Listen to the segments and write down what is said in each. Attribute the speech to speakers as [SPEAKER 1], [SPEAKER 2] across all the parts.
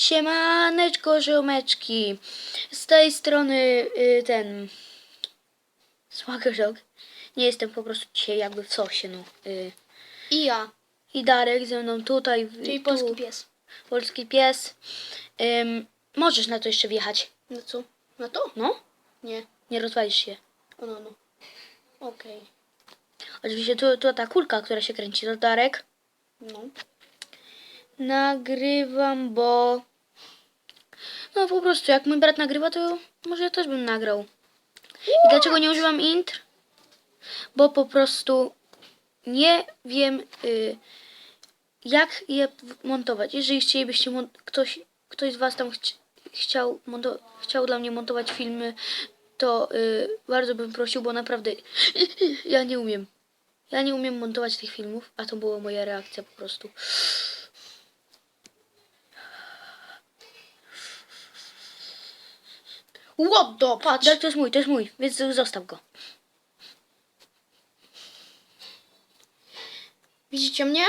[SPEAKER 1] Siemaneczko, ziomeczki. Z tej strony y, ten... Smagorzok. Nie jestem po prostu dzisiaj jakby w sosie, no. Y,
[SPEAKER 2] I ja,
[SPEAKER 1] I Darek ze mną tutaj.
[SPEAKER 2] czyli
[SPEAKER 1] tu,
[SPEAKER 2] polski pies.
[SPEAKER 1] Polski pies. Ym, możesz na to jeszcze wjechać.
[SPEAKER 2] No co? Na to?
[SPEAKER 1] No?
[SPEAKER 2] Nie.
[SPEAKER 1] Nie rozwalisz się.
[SPEAKER 2] O no, no. Okej.
[SPEAKER 1] Oczywiście tu, tu ta kulka, która się kręci, to Darek.
[SPEAKER 2] No.
[SPEAKER 1] Nagrywam, bo... No po prostu, jak mój brat nagrywa, to może ja też bym nagrał. I dlaczego nie używam intr? Bo po prostu nie wiem, y, jak je montować. Jeżeli chcielibyście, ktoś, ktoś z Was tam chci- chciał, chciał dla mnie montować filmy, to y, bardzo bym prosił, bo naprawdę ja nie umiem. Ja nie umiem montować tych filmów, a to była moja reakcja po prostu.
[SPEAKER 2] The, patrz.
[SPEAKER 1] Tak, to jest mój, to jest mój, więc zostaw go.
[SPEAKER 2] Widzicie mnie?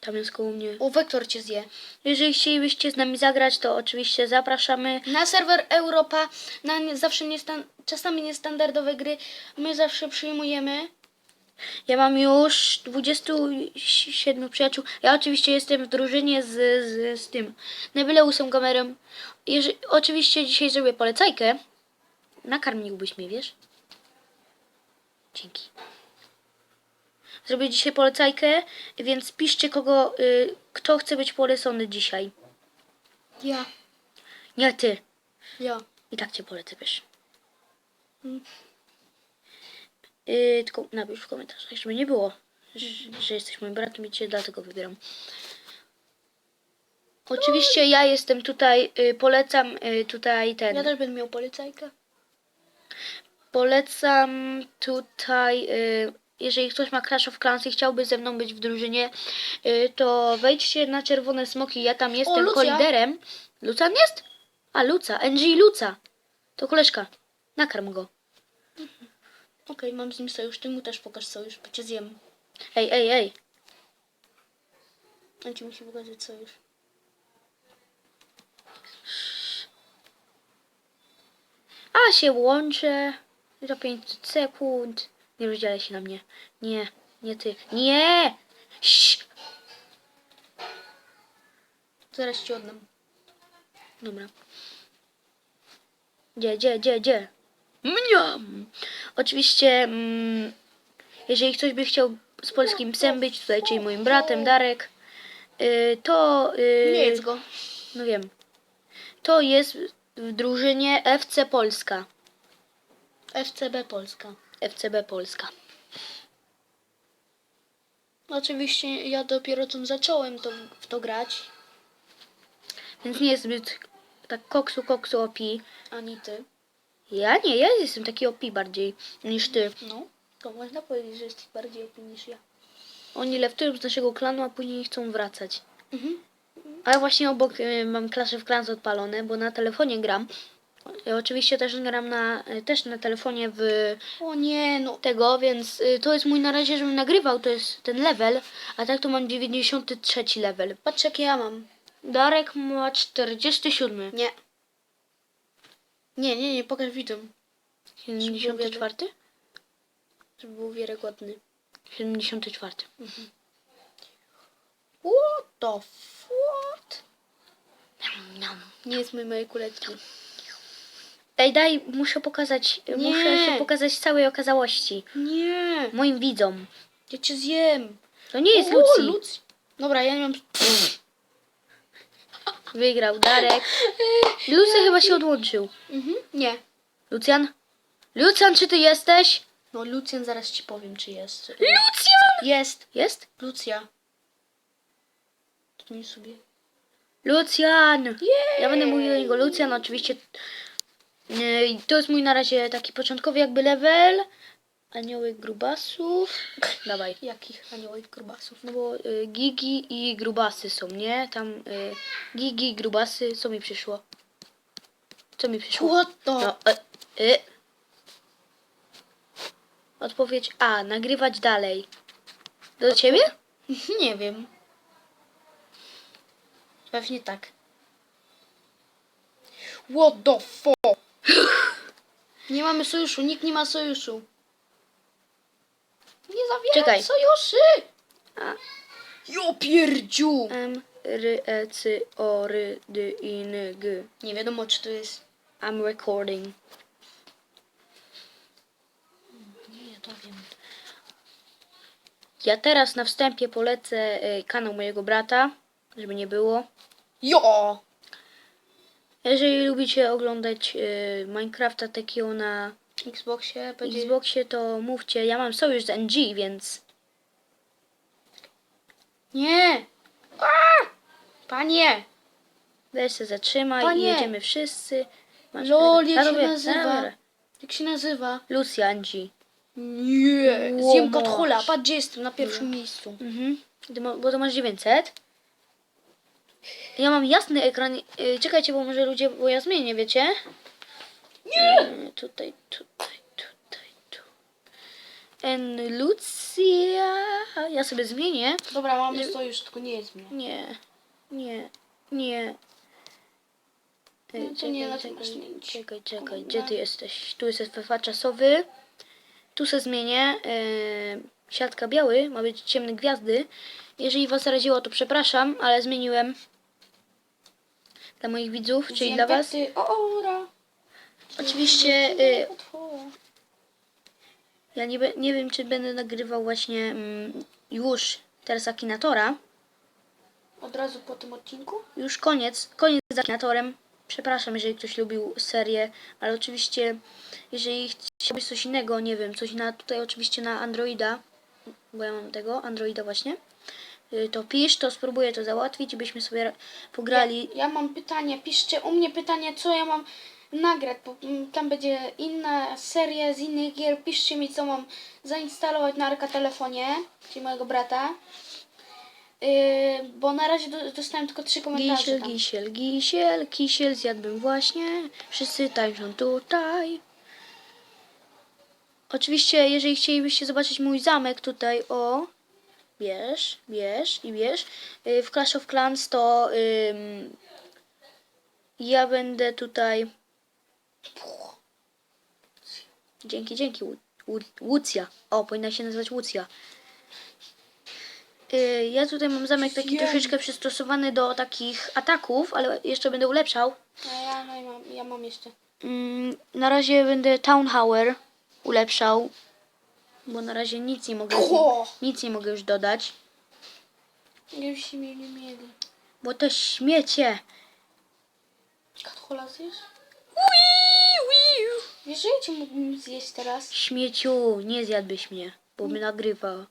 [SPEAKER 1] Tam jest koło mnie.
[SPEAKER 2] O, Wektor cię zje.
[SPEAKER 1] Jeżeli chcielibyście z nami zagrać, to oczywiście zapraszamy.
[SPEAKER 2] Na serwer Europa, na nie, zawsze niestan- czasami niestandardowe gry, my zawsze przyjmujemy.
[SPEAKER 1] Ja mam już 27 przyjaciół. Ja oczywiście jestem w drużynie z, z, z tym Nebileusem kamerą. Jeżeli, oczywiście dzisiaj zrobię polecajkę. Nakarmiłbyś mnie, wiesz? Dzięki. Zrobię dzisiaj polecajkę, więc piszcie kogo, y, kto chce być polecony dzisiaj.
[SPEAKER 2] Ja.
[SPEAKER 1] Nie ty.
[SPEAKER 2] Ja.
[SPEAKER 1] I tak cię polecę, wiesz.
[SPEAKER 2] Mm.
[SPEAKER 1] Yy, tylko napisz w komentarzach, żeby nie było, że, że jesteś moim bratem i cię dlatego wybieram. Oczywiście ja jestem tutaj, y, polecam y, tutaj ten,
[SPEAKER 2] Ja też będę miał policajkę.
[SPEAKER 1] polecam tutaj, y, jeżeli ktoś ma Clash of Clans i chciałby ze mną być w drużynie, y, to wejdźcie na Czerwone Smoki, ja tam jestem
[SPEAKER 2] Lucja.
[SPEAKER 1] koliderem. Lucan jest? A, Luca, NG Luca. To koleżka, nakarm go.
[SPEAKER 2] Okej, mam z nim sojusz. Ty mu też pokaż sojusz, bo cię zjem.
[SPEAKER 1] Ej, ej, ej.
[SPEAKER 2] On ci musi pokazać sojusz.
[SPEAKER 1] A się łączę za 500 sekund. Nie rozdzielaj się na mnie. Nie, nie ty. Nie! Ś!
[SPEAKER 2] Zaraz ci oddam.
[SPEAKER 1] Dobra. Gdzie, gdzie, gdzie, gdzie? Mniam! Oczywiście, mm, jeżeli ktoś by chciał z polskim psem być, tutaj, czyli moim bratem, Darek, y, to... y,
[SPEAKER 2] Nie jedz go.
[SPEAKER 1] No wiem. To jest w drużynie FC Polska.
[SPEAKER 2] FCB Polska.
[SPEAKER 1] FCB Polska.
[SPEAKER 2] Oczywiście ja dopiero co zacząłem to, w to grać.
[SPEAKER 1] Więc nie jest zbyt tak koksu, koksu opi.
[SPEAKER 2] Ani ty.
[SPEAKER 1] Ja nie, ja jestem taki opi bardziej niż ty.
[SPEAKER 2] No. To można powiedzieć, że jesteś bardziej opii niż ja.
[SPEAKER 1] Oni lewtują z naszego klanu, a później nie chcą wracać.
[SPEAKER 2] Mhm.
[SPEAKER 1] A ja właśnie obok y, mam Clash of Clans odpalone, bo na telefonie gram. Ja oczywiście też gram na, y, też na telefonie w
[SPEAKER 2] O nie, no.
[SPEAKER 1] tego, więc y, to jest mój na razie, żebym nagrywał, to jest ten level, a tak to mam 93 level.
[SPEAKER 2] Patrz jakie ja mam.
[SPEAKER 1] Darek ma 47.
[SPEAKER 2] Nie. Nie, nie, nie, pokaż widzom,
[SPEAKER 1] 74?
[SPEAKER 2] żeby był wiarygodny.
[SPEAKER 1] 74.
[SPEAKER 2] What the?
[SPEAKER 1] Nom.
[SPEAKER 2] Nie jest mój mojej kuleczki.
[SPEAKER 1] Ej, daj, muszę pokazać,
[SPEAKER 2] Nie.
[SPEAKER 1] muszę się pokazać całej okazałości.
[SPEAKER 2] Nie.
[SPEAKER 1] Moim widzom.
[SPEAKER 2] Ja cię zjem.
[SPEAKER 1] To nie jest Lucy.
[SPEAKER 2] Lucy. Dobra, ja nie mam...
[SPEAKER 1] Wygrał Darek. Lucy chyba się odłączył.
[SPEAKER 2] Mhm. Nie.
[SPEAKER 1] Lucjan? Lucjan, czy ty jesteś?
[SPEAKER 2] No Lucjan zaraz ci powiem, czy jest.
[SPEAKER 1] Lucjan!
[SPEAKER 2] Jest.
[SPEAKER 1] Jest?
[SPEAKER 2] Lucja. To nie sobie.
[SPEAKER 1] Lucjan! Ja będę mówił do niego Lucjan, oczywiście. Yy, To jest mój na razie taki początkowy jakby level. Aniołek grubasów. Dawaj.
[SPEAKER 2] Jakich aniołów grubasów?
[SPEAKER 1] No bo y, gigi i grubasy są, nie? Tam y, gigi i grubasy. Co mi przyszło? Co mi przyszło?
[SPEAKER 2] What the...
[SPEAKER 1] No, e, e. Odpowiedź A. Nagrywać dalej. Do ciebie?
[SPEAKER 2] Nie wiem. Pewnie tak. What the fuck? Nie mamy sojuszu, nikt nie ma sojuszu. Nie zawieraj
[SPEAKER 1] Czekaj.
[SPEAKER 2] sojuszy!
[SPEAKER 1] A.
[SPEAKER 2] Jo pierdziu!
[SPEAKER 1] M, R, E, C, O, R, D, I, N, G.
[SPEAKER 2] Nie wiadomo czy to jest...
[SPEAKER 1] I'm recording.
[SPEAKER 2] Nie, to wiem.
[SPEAKER 1] Ja teraz na wstępie polecę e, kanał mojego brata, żeby nie było.
[SPEAKER 2] Jo!
[SPEAKER 1] Jeżeli lubicie oglądać e, Minecrafta takiego na
[SPEAKER 2] Xboxie będzie...
[SPEAKER 1] Xboxie, to mówcie. Ja mam sojusz z NG, więc
[SPEAKER 2] Nie! A! Panie!
[SPEAKER 1] weź się zatrzymaj
[SPEAKER 2] Panie!
[SPEAKER 1] i jedziemy wszyscy. Masz
[SPEAKER 2] Lol, jak się nazywa? Jak się nazywa?
[SPEAKER 1] Lucia NG.
[SPEAKER 2] Nie! Zjem
[SPEAKER 1] masz.
[SPEAKER 2] Hola, patrz gdzie jestem, na pierwszym miejscu.
[SPEAKER 1] Mhm. Ty ma- Bo to masz 900. Ja mam jasny ekran. E, Czekajcie, bo może ludzie, bo ja zmienię, wiecie? Nie! Tutaj, tutaj, tutaj, tu. En Lucia. Ja sobie zmienię.
[SPEAKER 2] Dobra, mamy sojusz, tylko nie jest mnie.
[SPEAKER 1] Nie, nie, nie.
[SPEAKER 2] No to nie, na
[SPEAKER 1] czekaj,
[SPEAKER 2] tym masz
[SPEAKER 1] czekaj,
[SPEAKER 2] zmienić.
[SPEAKER 1] czekaj, gdzie ty jesteś? Tu jest FFA czasowy. Tu se zmienię. E, siatka biały, ma być ciemne gwiazdy. Jeżeli was zaraziło, to przepraszam, ale zmieniłem. Dla moich widzów, czyli dla was.
[SPEAKER 2] pety, Ora!
[SPEAKER 1] Oczywiście
[SPEAKER 2] Otworzę.
[SPEAKER 1] ja nie, nie wiem, czy będę nagrywał właśnie mm, już teraz Akinatora.
[SPEAKER 2] Od razu po tym odcinku?
[SPEAKER 1] już koniec, koniec z Akinatorem. Przepraszam, jeżeli ktoś lubił serię, ale oczywiście, jeżeli chciałbyś coś innego, nie wiem, coś na tutaj oczywiście na Androida, bo ja mam tego, Androida właśnie, y, to pisz, to spróbuję to załatwić i byśmy sobie pograli.
[SPEAKER 2] Ja, ja mam pytanie, piszcie u mnie pytanie, co ja mam nagrać, bo mm, tam będzie inna seria z innych gier. Piszcie mi, co mam zainstalować na Arka telefonie, czyli mojego brata. Yy, bo na razie do, dostałem tylko trzy komentarze.
[SPEAKER 1] Gisiel,
[SPEAKER 2] tam.
[SPEAKER 1] gisiel, gisiel, kisiel zjadłbym właśnie, wszyscy tańczą tutaj. Oczywiście, jeżeli chcielibyście zobaczyć mój zamek tutaj, o, bierz, bierz i bierz. Y, W Clash of Clans to ym, ja będę tutaj. Dzięki, dzięki. Łucja. O, powinna się nazywać Łucja. Y, Ja tutaj mam zamek taki
[SPEAKER 2] Wiem.
[SPEAKER 1] troszeczkę przystosowany do takich ataków, ale jeszcze będę ulepszał.
[SPEAKER 2] A ja, no i mam, ja mam jeszcze.
[SPEAKER 1] Mm, Na razie będę Town ulepszał, bo na razie nic nie mogę,
[SPEAKER 2] O!
[SPEAKER 1] nic nie mogę już dodać,
[SPEAKER 2] Już się mieli, mieli.
[SPEAKER 1] bo to śmiecie.
[SPEAKER 2] Kathola zjesz? Wiesz, że ja cię mógłbym zjeść teraz?
[SPEAKER 1] Śmieciu, nie zjadłbyś mnie, bo mnie nagrywa.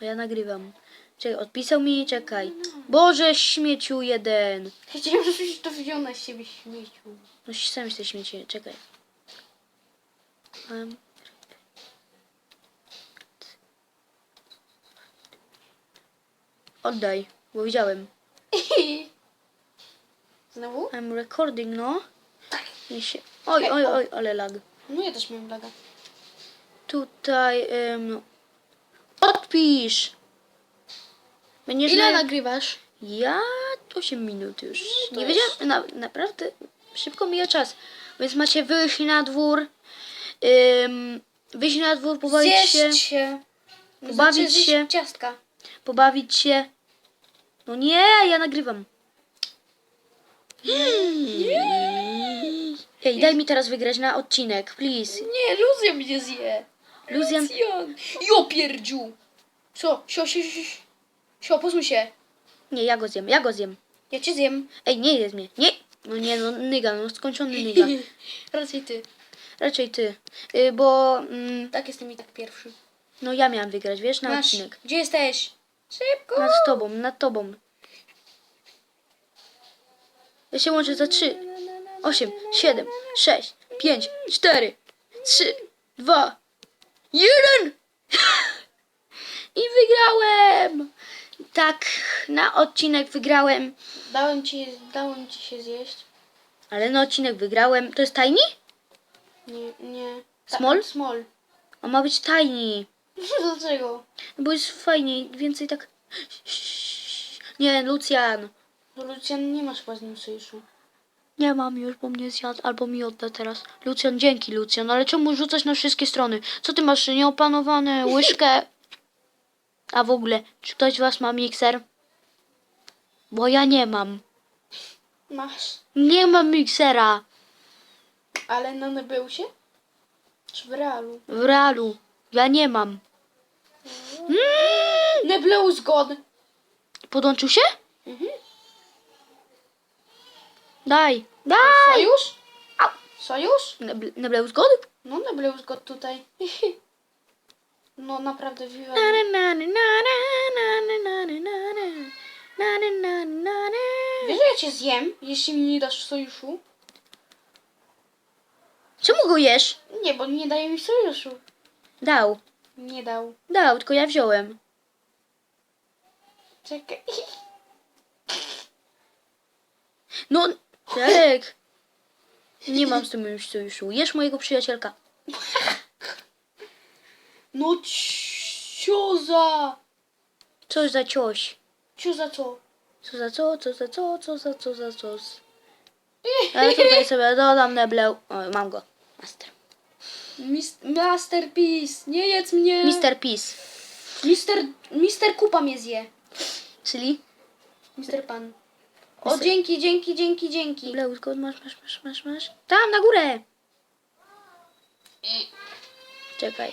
[SPEAKER 1] A ja nagrywam. Czekaj, odpisał mi, czekaj. Boże, śmieciu jeden.
[SPEAKER 2] Chciałem, żebyś to wziął na siebie śmieciu.
[SPEAKER 1] No sam jesteś śmiecie, czekaj. Um, oddaj, bo widziałem.
[SPEAKER 2] Znowu?
[SPEAKER 1] I'm recording, no. Nie się... Oj, oj, oj, ale lag.
[SPEAKER 2] No ja też miałem laga.
[SPEAKER 1] Tutaj, no. Odpisz! Będziesz
[SPEAKER 2] Ile
[SPEAKER 1] na...
[SPEAKER 2] nagrywasz?
[SPEAKER 1] Ja 8 minut już.
[SPEAKER 2] to
[SPEAKER 1] Nie wiedziałem, na, naprawdę szybko mija czas. Więc macie wyjść na dwór, ym, wyjść na dwór, pobawić się,
[SPEAKER 2] Zjeść się.
[SPEAKER 1] Pobawić
[SPEAKER 2] Znaczy, zjeść
[SPEAKER 1] się.
[SPEAKER 2] ciastka.
[SPEAKER 1] pobawić się. No nie, ja nagrywam. Ej, daj mi teraz wygrać na odcinek, please.
[SPEAKER 2] Nie, Luzja mnie zje.
[SPEAKER 1] Luzjan,
[SPEAKER 2] Lucjan. Jo pierdziu. Co? Sio, sio, sio, sio. Sio, się.
[SPEAKER 1] nie, ja go zjem, ja go zjem.
[SPEAKER 2] Ja cię zjem.
[SPEAKER 1] Ej, nie jedz mnie, nie. No nie, no nyga, no skończony nyga.
[SPEAKER 2] Raczej ty.
[SPEAKER 1] Raczej ty, y, bo mm,
[SPEAKER 2] Tak jestem i tak pierwszy.
[SPEAKER 1] no ja miałam wygrać, wiesz, na
[SPEAKER 2] Masz.
[SPEAKER 1] odcinek.
[SPEAKER 2] Gdzie jesteś? Szybko.
[SPEAKER 1] Nad tobą, nad tobą. Ja się łączę za 3, 8, 7, 6, 5, 4, 3, 2, 1! I wygrałem! Tak, na odcinek wygrałem.
[SPEAKER 2] Dałem ci, dałem ci się zjeść.
[SPEAKER 1] Ale na odcinek wygrałem. To jest tiny?
[SPEAKER 2] Nie, nie.
[SPEAKER 1] Small?
[SPEAKER 2] Small.
[SPEAKER 1] On ma być tiny.
[SPEAKER 2] Dlaczego?
[SPEAKER 1] No Bo jest fajniej, więcej tak... Nie, Lucian.
[SPEAKER 2] No Lucjan nie masz chyba z nim sojuszu.
[SPEAKER 1] Nie mam już, bo mnie zjadł, albo mi odda teraz. Lucjan, dzięki Lucjan, ale czemu rzucać na wszystkie strony? Co ty masz, nieopanowane, łyżkę? A w ogóle, czy ktoś z was ma mikser? Bo ja nie mam.
[SPEAKER 2] Masz.
[SPEAKER 1] Nie mam miksera
[SPEAKER 2] Ale na Nebeusie? Czy w realu?
[SPEAKER 1] w realu. Ja nie mam.
[SPEAKER 2] Nebleus God.
[SPEAKER 1] Podłączył się?
[SPEAKER 2] Mhm.
[SPEAKER 1] Daj, daj!
[SPEAKER 2] Sojusz? Au. Sojusz?
[SPEAKER 1] Nebl- Nebleu zgody?
[SPEAKER 2] No, Nebleus go tutaj. No, naprawdę, Wiesz, że ja cię zjem, jeśli mi nie dasz sojuszu?
[SPEAKER 1] Czemu go jesz?
[SPEAKER 2] Nie, bo nie daje mi sojuszu.
[SPEAKER 1] Dał,
[SPEAKER 2] Nie dał.
[SPEAKER 1] dał, tylko ja wziąłem.
[SPEAKER 2] Czekaj.
[SPEAKER 1] No, Jarek. Nie mam z tym już sojuszu. Jesz mojego przyjacielka.
[SPEAKER 2] No cioza.
[SPEAKER 1] Co za cioś?
[SPEAKER 2] Cioza co?
[SPEAKER 1] Co za co, co za co, co za co za co. Ale tutaj sobie dodam nebleu. O, mam go. Master.
[SPEAKER 2] Mis Masterpiece. Nie jedz mnie.
[SPEAKER 1] Mister Peace.
[SPEAKER 2] Mister, Mister Kupa mnie zje.
[SPEAKER 1] Czyli?
[SPEAKER 2] Mister Pan. O, dzięki, dzięki, dzięki, dzięki.
[SPEAKER 1] Nebleu, skąd masz, masz, masz, masz, masz? Tam, na górę. Czekaj.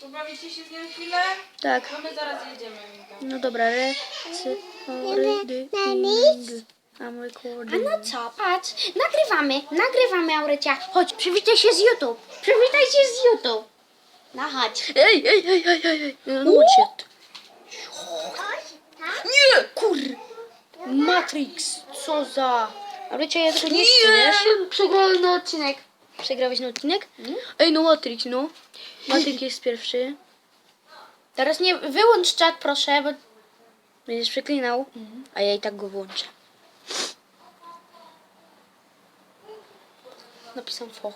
[SPEAKER 3] Pobawicie się z nią chwilę?
[SPEAKER 1] Tak.
[SPEAKER 3] No my zaraz jedziemy.
[SPEAKER 1] No dobra, recydying. I'm recording.
[SPEAKER 2] no co, patrz, nagrywamy, nagrywamy Aurecia. Chodź, przywitaj się z YouTube. Przywitaj się z YouTube. No chodź.
[SPEAKER 1] Ej, ej, ej, ej, ej, ej. No it.
[SPEAKER 2] Nie, kur. Matrix, co za...
[SPEAKER 1] Ale cię ja tego nie chcę, wiesz?
[SPEAKER 2] Przegrałem na odcinek.
[SPEAKER 1] Przegrałeś na odcinek? Ej, no Matrix, no. Matrix jest pierwszy.
[SPEAKER 2] Teraz nie, wyłącz czat proszę, bo...
[SPEAKER 1] Będziesz przeklinał, a ja i tak go włączę.
[SPEAKER 2] Napisam fo.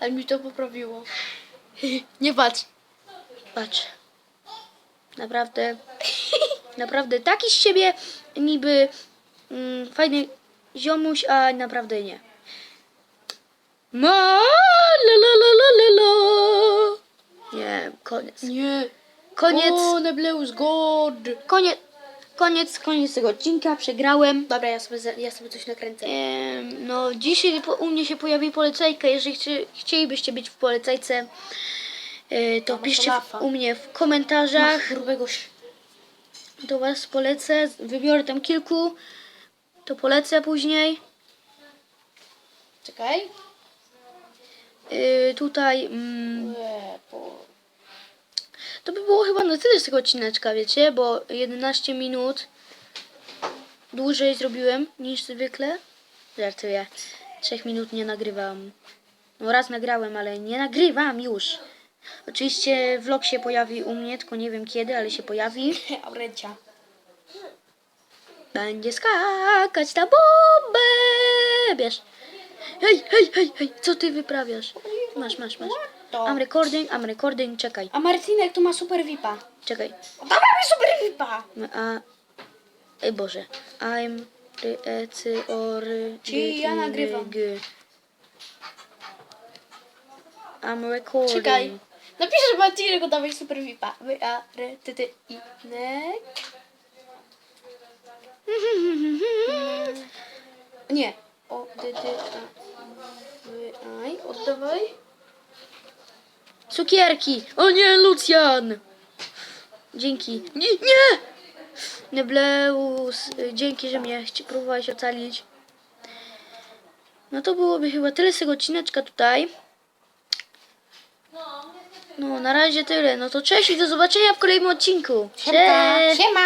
[SPEAKER 2] Ale mi to poprawiło.
[SPEAKER 1] Nie patrz. Patrz. Naprawdę. Naprawdę taki z siebie niby mm, fajny ziomuś, a naprawdę nie. Ma la la la la la la. Nie, koniec.
[SPEAKER 2] Nie.
[SPEAKER 1] Koniec.
[SPEAKER 2] O, Nebleus God.
[SPEAKER 1] Koniec. Koniec, koniec tego odcinka, przegrałem.
[SPEAKER 2] Dobra, ja sobie, ja sobie coś nakręcę.
[SPEAKER 1] Em, no, dzisiaj po, u mnie się pojawi polecajka. Jeżeli chci, chcielibyście być w polecajce, e, to
[SPEAKER 2] masz
[SPEAKER 1] piszcie w, u mnie w komentarzach.
[SPEAKER 2] Ach, grubego
[SPEAKER 1] To was polecę. Wybiorę tam kilku. To polecę później.
[SPEAKER 2] Czekaj.
[SPEAKER 1] Y, tutaj mm, to by było chyba na tyle z tego odcineczka, wiecie, bo 11 minut dłużej zrobiłem niż zwykle. Żartuję. 3 minut nie nagrywam. No raz nagrałem, ale nie nagrywam już. Oczywiście vlog się pojawi u mnie, tylko nie wiem kiedy, ale się pojawi.
[SPEAKER 2] Aurecia.
[SPEAKER 1] Będzie skakać na bombę! Bierz. Hej, hej, hej, hej, co ty wyprawiasz? Masz, masz, masz.
[SPEAKER 2] to?
[SPEAKER 1] I'm recording, I'm recording, czekaj,
[SPEAKER 2] A Marcinek tu ma super VIPa.
[SPEAKER 1] czekaj.
[SPEAKER 2] Dawaj mi super VIPa.
[SPEAKER 1] A, ej Boże. I'm, ry, e, cy, o, ry,
[SPEAKER 2] Czyli
[SPEAKER 1] gy,
[SPEAKER 2] ja
[SPEAKER 1] i, ry,
[SPEAKER 2] nagrywam.
[SPEAKER 1] gy. I'm recording.
[SPEAKER 2] Czekaj. Napiszę, że Marcinek dawaj super VIPa. Wy, a, re, ty, ty, i, nek. Nie. O, dy, dy, a, wy, aj. Oddawaj.
[SPEAKER 1] Cukierki! O nie, Lucjan! Dzięki. Nie, nie! Nebleus, dzięki, że mnie chci- próbowałeś ocalić. No to byłoby chyba tyle z tego odcineczka tutaj. No, na razie tyle. No to cześć i do zobaczenia w kolejnym odcinku.
[SPEAKER 2] Siemka.
[SPEAKER 1] Cześć!
[SPEAKER 2] Siema.